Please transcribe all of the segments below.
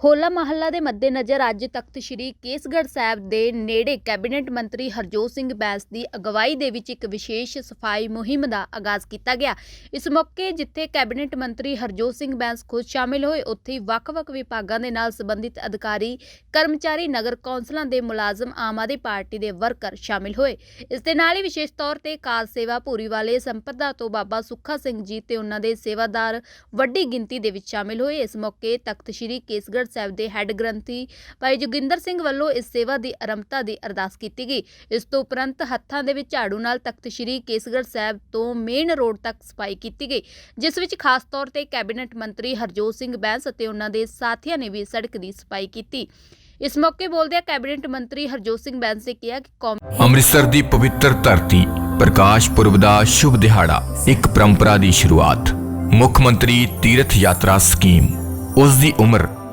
ਹੋਲਾ ਮਹੱਲਾ ਦੇ ਮੱਦੇਨਜ਼ਰ ਅੱਜ ਤਖਤ ਸ੍ਰੀ ਕੇਸਗੜ੍ਹ ਸਾਹਿਬ ਦੇ ਨੇੜੇ ਕੈਬਨਿਟ ਮੰਤਰੀ ਹਰਜੋਤ ਸਿੰਘ ਬੈਂਸ ਦੀ ਅਗਵਾਈ ਦੇ ਵਿੱਚ ਇੱਕ ਵਿਸ਼ੇਸ਼ ਸਫ਼ਾਈ ਮੁਹਿੰਮ ਦਾ ਆਗਾਜ਼ ਕੀਤਾ ਗਿਆ। ਇਸ ਮੌਕੇ ਜਿੱਥੇ ਕੈਬਨਿਟ ਮੰਤਰੀ ਹਰਜੋਤ ਸਿੰਘ ਬੈਂਸ ਖੁਦ ਸ਼ਾਮਿਲ ਹੋਏ, ਉੱਥੇ ਵੱਖ-ਵੱਖ ਵਿਭਾਗਾਂ ਦੇ ਨਾਲ ਸੰਬੰਧਿਤ ਅਧਿਕਾਰੀ, ਕਰਮਚਾਰੀ, ਨਗਰ ਕੌਂਸਲਾਂ ਦੇ ਮੁਲਾਜ਼ਮ, ਆਮ ਆਦਮੀ ਪਾਰਟੀ ਦੇ ਵਰਕਰ ਸ਼ਾਮਿਲ ਹੋਏ। ਇਸ ਦੇ ਨਾਲ ਹੀ ਵਿਸ਼ੇਸ਼ ਤੌਰ ਤੇ ਕਾਜ ਸੇਵਾ ਭੂਰੀ ਵਾਲੇ ਸੰਪਰਦਾ ਤੋਂ ਬਾਬਾ ਸੁੱਖਾ ਸਿੰਘ ਜੀ ਤੇ ਉਹਨਾਂ ਦੇ ਸੇਵਾਦਾਰ ਵੱਡੀ ਗਿਣਤੀ ਦੇ ਵਿੱਚ ਸ਼ਾਮਿਲ ਹੋਏ। ਇਸ ਮੌਕੇ ਤਖਤ ਸ੍ਰੀ ਕੇਸਗੜ੍ਹ ਸਾਹਿਬ ਦੇ ਹੈੱਡ ਗ੍ਰੰਥੀ ਭਾਈ ਜੋਗਿੰਦਰ ਸਿੰਘ ਵੱਲੋਂ ਇਸ ਸੇਵਾ ਦੀ ਆਰੰਭਤਾ ਦੀ ਅਰਦਾਸ ਕੀਤੀ ਗਈ। ਇਸ ਤੋਂ ਉਪਰੰਤ ਹੱਥਾਂ ਦੇ ਵਿੱਚ ਝਾੜੂ ਨਾਲ ਤਖਤ ਸ੍ਰੀ ਕੇਸਗੜ੍ਹ ਸਾਹਿਬ ਤੋਂ ਮੇਨ ਰੋਡ ਤੱਕ ਸਫ਼ਾਈ ਕੀਤੀ ਗਈ, ਜਿਸ ਵਿੱਚ ਖਾਸ ਤੌਰ ਤੇ ਕੈਬਨਿਟ ਮੰਤਰੀ ਹਰਜੋਤ ਸਿੰਘ ਬੈਂਸ ਅਤੇ ਉਹਨਾਂ ਦੇ ਸਾਥੀਆਂ ਨੇ ਵੀ ਸੜਕ ਦੀ ਸਫ਼ਾਈ ਕੀਤੀ। ਇਸ ਮੌਕੇ ਬੋਲਦਿਆਂ ਕੈਬਨਿਟ ਮੰਤਰੀ ਹਰਜੋਤ ਸਿੰਘ ਬੈਂਸ ਨੇ ਕਿਹਾ ਕਿ ਕੌਮ ਅੰਮ੍ਰਿਤਸਰ ਦੀ ਪਵਿੱਤਰ ਧਰਤੀ, ਪ੍ਰਕਾਸ਼ ਪੁਰਬ ਦਾ ਸ਼ੁਭ ਦਿਹਾੜਾ, ਇੱਕ ਪਰੰਪਰਾ ਦੀ ਸ਼ੁਰੂਆਤ, ਮੁੱਖ ਮੰਤਰੀ ਤੀਰਥ ਯਾਤਰਾ ਸਕੀਮ, ਉਸ ਦੀ ਉਮਰ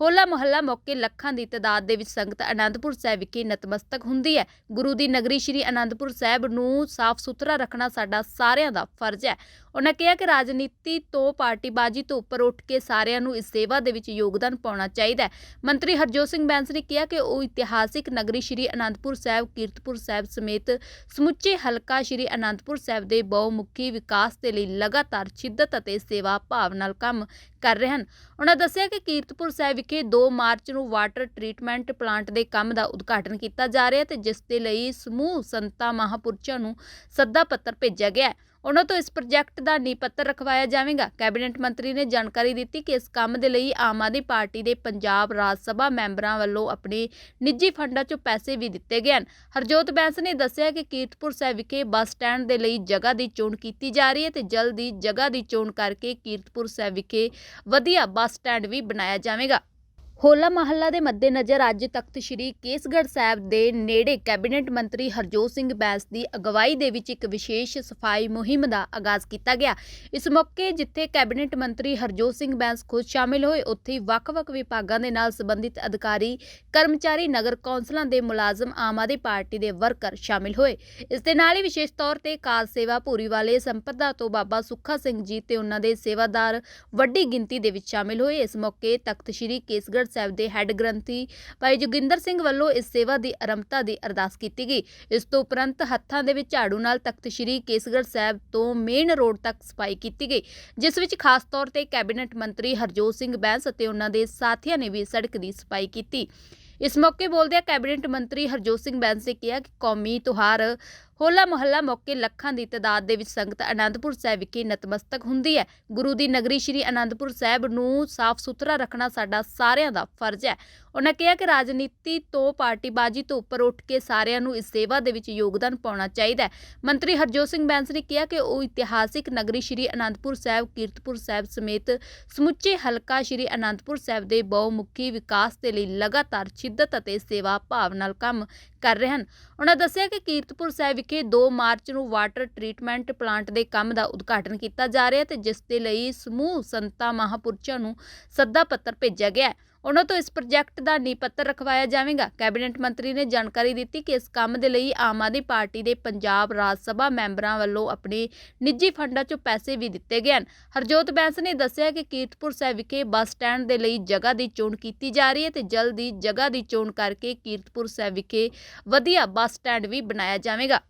ਹੋਲਾ ਮਹੱਲਾ ਮੌਕੇ ਲੱਖਾਂ ਦੀ ਤਾਦਾਦ ਦੇ ਵਿੱਚ ਸੰਗਤ ਅਨੰਦਪੁਰ ਸਾਹਿਬ ਵਿਖੇ ਨਤਮਸਤਕ ਹੁੰਦੀ ਹੈ। ਗੁਰੂ ਦੀ ਨਗਰੀ ਸ੍ਰੀ ਅਨੰਦਪੁਰ ਸਾਹਿਬ ਨੂੰ ਸਾਫ਼ ਸੁਥਰਾ ਰੱਖਣਾ ਸਾਡਾ ਸਾਰਿਆਂ ਦਾ ਫਰਜ਼ ਹੈ। ਉਹਨਾਂ ਕਿਹਾ ਕਿ ਰਾਜਨੀਤੀ ਤੋਂ ਪਾਰਟੀਬਾਜ਼ੀ ਤੋਂ ਉੱਪਰ ਉੱਠ ਕੇ ਸਾਰਿਆਂ ਨੂੰ ਇਸ ਸੇਵਾ ਦੇ ਵਿੱਚ ਯੋਗਦਾਨ ਪਾਉਣਾ ਚਾਹੀਦਾ ਹੈ। ਮੰਤਰੀ ਹਰਜੋਤ ਸਿੰਘ ਬੈਂਸ ਨੇ ਕਿਹਾ ਕਿ ਉਹ ਇਤਿਹਾਸਿਕ ਨਗਰੀ ਸ੍ਰੀ ਅਨੰਦਪੁਰ ਸਾਹਿਬ, ਕੀਰਤਪੁਰ ਸਾਹਿਬ ਸਮੇਤ ਸਮੁੱਚੇ ਹਲਕਾ ਸ੍ਰੀ ਅਨੰਦਪੁਰ ਸਾਹਿਬ ਦੇ ਬਹੁਮੁਖੀ ਵਿਕਾਸ ਦੇ ਲਈ ਲਗਾਤਾਰ ਸ਼ਿੱਦਤ ਅਤੇ ਸੇਵਾ ਭਾਵ ਨਾਲ ਕੰਮ ਕਰ ਰਹੇ ਹਨ। ਉਹਨਾਂ ਦੱਸਿਆ ਕਿ ਕੀਰਤਪੁਰ ਸਾਹਿਬ ਵਿਖੇ 2 ਮਾਰਚ ਨੂੰ ਵਾਟਰ ਟ੍ਰੀਟਮੈਂਟ ਪਲਾਂਟ ਦੇ ਕੰਮ ਦਾ ਉਦਘਾਟਨ ਕੀਤਾ ਜਾ ਰਿਹਾ ਹੈ ਤੇ ਜਿਸ ਦੇ ਲਈ ਸਮੂਹ ਸੰਤਾਂ ਮਹਾਪੁਰਸ਼ਾਂ ਨੂੰ ਸੱਦਾ ਪੱਤਰ ਭੇਜਿਆ ਗਿਆ ਹੈ। ਉਹਨਾਂ ਤੋਂ ਇਸ ਪ੍ਰੋਜੈਕਟ ਦਾ ਨੀਂਹ ਪੱਥਰ ਰਖਵਾਇਆ ਜਾਵੇਗਾ। ਕੈਬਨਿਟ ਮੰਤਰੀ ਨੇ ਜਾਣਕਾਰੀ ਦਿੱਤੀ ਕਿ ਇਸ ਕੰਮ ਦੇ ਲਈ ਆਮ ਆਦਮੀ ਪਾਰਟੀ ਦੇ ਪੰਜਾਬ ਰਾਜ ਸਭਾ ਮੈਂਬਰਾਂ ਵੱਲੋਂ ਆਪਣੇ ਨਿੱਜੀ ਫੰਡਾਂ 'ਚੋਂ ਪੈਸੇ ਵੀ ਦਿੱਤੇ ਗਏ ਹਨ। ਹਰਜੋਤ ਬੈਂਸ ਨੇ ਦੱਸਿਆ ਕਿ ਕੀਰਤਪੁਰ ਸਾਹਿਬ ਵਿਖੇ ਬੱਸ ਸਟੈਂਡ ਦੇ ਲਈ ਜਗ੍ਹਾ ਦੀ ਚੋਣ ਕੀਤੀ ਜਾ ਰਹੀ ਹੈ ਤੇ ਜਲਦ ਹੀ ਜਗ੍ਹਾ ਦੀ ਚੋਣ ਕਰਕੇ ਕੀਰਤਪੁਰ ਸਾਹਿਬ ਵਿਖੇ ਵਧੀਆ ਬੱਸ ਸਟੈਂਡ ਵੀ ਬਣਾਇਆ ਜਾਵੇਗਾ। ਹੋਲਾ ਮਹੱਲਾ ਦੇ ਮੱਦੇਨਜ਼ਰ ਅੱਜ ਤਖਤ ਸ੍ਰੀ ਕੇਸਗੜ੍ਹ ਸਾਹਿਬ ਦੇ ਨੇੜੇ ਕੈਬਨਿਟ ਮੰਤਰੀ ਹਰਜੋਤ ਸਿੰਘ ਬੈਂਸ ਦੀ ਅਗਵਾਈ ਦੇ ਵਿੱਚ ਇੱਕ ਵਿਸ਼ੇਸ਼ ਸਫ਼ਾਈ ਮੁਹਿੰਮ ਦਾ ਆਗਾਜ਼ ਕੀਤਾ ਗਿਆ। ਇਸ ਮੌਕੇ ਜਿੱਥੇ ਕੈਬਨਿਟ ਮੰਤਰੀ ਹਰਜੋਤ ਸਿੰਘ ਬੈਂਸ ਖੁਦ ਸ਼ਾਮਿਲ ਹੋਏ, ਉੱਥੇ ਵੱਖ-ਵੱਖ ਵਿਭਾਗਾਂ ਦੇ ਨਾਲ ਸੰਬੰਧਿਤ ਅਧਿਕਾਰੀ, ਕਰਮਚਾਰੀ, ਨਗਰ ਕੌਂਸਲਾਂ ਦੇ ਮੁਲਾਜ਼ਮ, ਆਮ ਆਦਮੀ ਪਾਰਟੀ ਦੇ ਵਰਕਰ ਸ਼ਾਮਿਲ ਹੋਏ। ਇਸ ਦੇ ਨਾਲ ਹੀ ਵਿਸ਼ੇਸ਼ ਤੌਰ ਤੇ ਕਾਜ ਸੇਵਾ ਭੂਰੀ ਵਾਲੇ ਸੰਪਦਾ ਤੋਂ ਬਾਬਾ ਸੁੱਖਾ ਸਿੰਘ ਜੀ ਤੇ ਉਹਨਾਂ ਦੇ ਸੇਵਾਦਾਰ ਵੱਡੀ ਗਿਣਤੀ ਦੇ ਵਿੱਚ ਸ਼ਾਮਿਲ ਹੋਏ। ਇਸ ਮੌਕੇ ਤਖਤ ਸ੍ਰੀ ਕੇਸਗੜ੍ਹ ਸਾਹਿਬ ਦੇ ਹੈੱਡ ਗ੍ਰੰਥੀ ਭਾਈ ਜੋਗਿੰਦਰ ਸਿੰਘ ਵੱਲੋਂ ਇਸ ਸੇਵਾ ਦੀ ਆਰੰਭਤਾ ਦੀ ਅਰਦਾਸ ਕੀਤੀ ਗਈ। ਇਸ ਤੋਂ ਉਪਰੰਤ ਹੱਥਾਂ ਦੇ ਵਿੱਚ ਝਾੜੂ ਨਾਲ ਤਖਤ ਸ੍ਰੀ ਕੇਸਗੜ੍ਹ ਸਾਹਿਬ ਤੋਂ ਮੇਨ ਰੋਡ ਤੱਕ ਸਫ਼ਾਈ ਕੀਤੀ ਗਈ, ਜਿਸ ਵਿੱਚ ਖਾਸ ਤੌਰ ਤੇ ਕੈਬਨਿਟ ਮੰਤਰੀ ਹਰਜੋਤ ਸਿੰਘ ਬੈਂਸ ਅਤੇ ਉਹਨਾਂ ਦੇ ਸਾਥੀਆਂ ਨੇ ਵੀ ਸੜਕ ਦੀ ਸਫ਼ਾਈ ਕੀਤੀ। ਇਸ ਮੌਕੇ ਬੋਲਦਿਆਂ ਕੈਬਨਿਟ ਮੰਤਰੀ ਹਰਜੋਤ ਸਿੰਘ ਬੈਂਸ ਨੇ ਕਿਹਾ ਕਿ ਕੌਮੀ ਤਿਉਹਾਰ ਹੋਲਾ ਮਹੱਲਾ ਮੌਕੇ ਲੱਖਾਂ ਦੀ ਤਾਦਾਦ ਦੇ ਵਿੱਚ ਸੰਗਤ ਅਨੰਦਪੁਰ ਸਾਹਿਬ ਵਿਖੇ ਨਤਮਸਤਕ ਹੁੰਦੀ ਹੈ। ਗੁਰੂ ਦੀ ਨਗਰੀ ਸ੍ਰੀ ਅਨੰਦਪੁਰ ਸਾਹਿਬ ਨੂੰ ਸਾਫ਼ ਸੁਥਰਾ ਰੱਖਣਾ ਸਾਡਾ ਸਾਰਿਆਂ ਦਾ ਫਰਜ਼ ਹੈ। ਉਹਨਾਂ ਕਿਹਾ ਕਿ ਰਾਜਨੀਤੀ ਤੋਂ ਪਾਰਟੀਬਾਜ਼ੀ ਤੋਂ ਉੱਪਰ ਉੱਠ ਕੇ ਸਾਰਿਆਂ ਨੂੰ ਇਸ ਸੇਵਾ ਦੇ ਵਿੱਚ ਯੋਗਦਾਨ ਪਾਉਣਾ ਚਾਹੀਦਾ ਹੈ। ਮੰਤਰੀ ਹਰਜੋਤ ਸਿੰਘ ਬੈਂਸ ਨੇ ਕਿਹਾ ਕਿ ਉਹ ਇਤਿਹਾਸਿਕ ਨਗਰੀ ਸ੍ਰੀ ਅਨੰਦਪੁਰ ਸਾਹਿਬ, ਕੀਰਤਪੁਰ ਸਾਹਿਬ ਸਮੇਤ ਸਮੁੱਚੇ ਹਲਕਾ ਸ੍ਰੀ ਅਨੰਦਪੁਰ ਸਾਹਿਬ ਦੇ ਬਹੁਮੁਖੀ ਵਿਕਾਸ ਦੇ ਲਈ ਲਗਾਤਾਰ ਸ਼ਿੱਦਤ ਅਤੇ ਸੇਵਾ ਭਾਵ ਨਾਲ ਕੰਮ ਕਰ ਰਹੇ ਹਨ। ਉਹਨਾਂ ਦੱਸਿਆ ਕਿ ਕੀਰਤਪੁਰ ਸਾਹਿਬ ਵਿਖੇ 2 ਮਾਰਚ ਨੂੰ ਵਾਟਰ ਟ੍ਰੀਟਮੈਂਟ ਪਲਾਂਟ ਦੇ ਕੰਮ ਦਾ ਉਦਘਾਟਨ ਕੀਤਾ ਜਾ ਰਿਹਾ ਹੈ ਤੇ ਜਿਸ ਦੇ ਲਈ ਸਮੂਹ ਸੰਤਾਂ ਮਹਾਪੁਰਸ਼ਾਂ ਨੂੰ ਸੱਦਾ ਪੱਤਰ ਭੇਜਿਆ ਗਿਆ ਹੈ। ਉਹਨਾਂ ਤੋਂ ਇਸ ਪ੍ਰੋਜੈਕਟ ਦਾ ਨੀਂਹ ਪੱਤਰ ਰਖਵਾਇਆ ਜਾਵੇਗਾ। ਕੈਬਨਿਟ ਮੰਤਰੀ ਨੇ ਜਾਣਕਾਰੀ ਦਿੱਤੀ ਕਿ ਇਸ ਕੰਮ ਦੇ ਲਈ ਆਮ ਆਦਮੀ ਪਾਰਟੀ ਦੇ ਪੰਜਾਬ ਰਾਜ ਸਭਾ ਮੈਂਬਰਾਂ ਵੱਲੋਂ ਆਪਣੇ ਨਿੱਜੀ ਫੰਡਾਂ 'ਚੋਂ ਪੈਸੇ ਵੀ ਦਿੱਤੇ ਗਏ ਹਨ। ਹਰਜੋਤ ਬੈਂਸ ਨੇ ਦੱਸਿਆ ਕਿ ਕੀਰਤਪੁਰ ਸਾਹਿਬ ਵਿਖੇ ਬੱਸ ਸਟੈਂਡ ਦੇ ਲਈ ਜਗ੍ਹਾ ਦੀ ਚੋਣ ਕੀਤੀ ਜਾ ਰਹੀ ਹੈ ਤੇ ਜਲਦ ਹੀ ਜਗ੍ਹਾ ਦੀ ਚੋਣ ਕਰਕੇ ਕੀਰਤਪੁਰ ਸਾਹਿਬ ਵਿਖੇ ਵਧੀਆ ਬੱਸ ਸਟੈਂਡ ਵੀ ਬਣਾਇਆ ਜਾਵੇਗਾ।